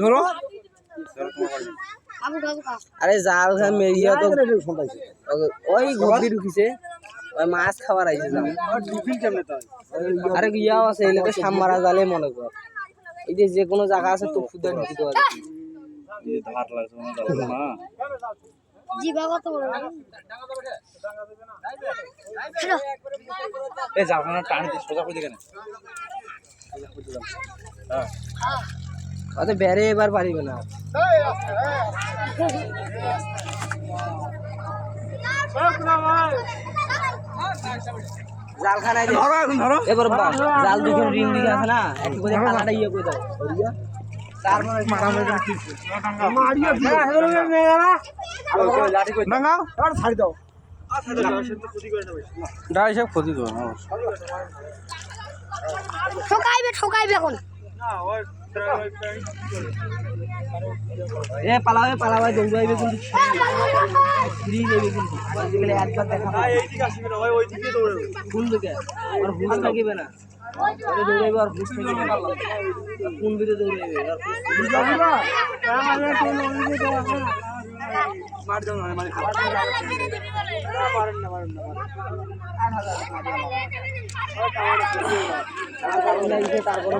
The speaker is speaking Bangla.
ধরো আরে জাল খান মেরিয়া তো ওই গভীর ঢুকিছে, ওই মাছ খাবার আইছে আরে ইয়াও আছে, এলে তো সাম জালে মনে কর। এই যে যে কোনো জায়গা আছে তো খুদা ঢুকি দেওয়া না জিবা কত এই জালখান টানি দিয়ে সোজা করে দে কেন অত বেড়ে এবার পারিবে না জাল খানায় দে ধরো এখন ধরো। এবার জাল দুটো রিং দিকে আছে না? একটু করে কানাটা ইয়ে করে দাও। মারিয়া লাঠি কই? না আর ছাড়ি দাও। ডাই সব ক্ষতি তো ঠকাইবে ঠকাইবে এখন। এ পালাবে পালাবে দৌড়াইবে কিন্তু। ফ্রি দেবে কিন্তু। একবার দেখা পাবে কোন দিকে আর হুশ থাকিবে না। ওরে দৌড়াইবে আর হুশ থাকিবে না। কোন দিকে দৌড়াইবে? আর হুশ থাকিবে না। মার দাও না মানে তারপরে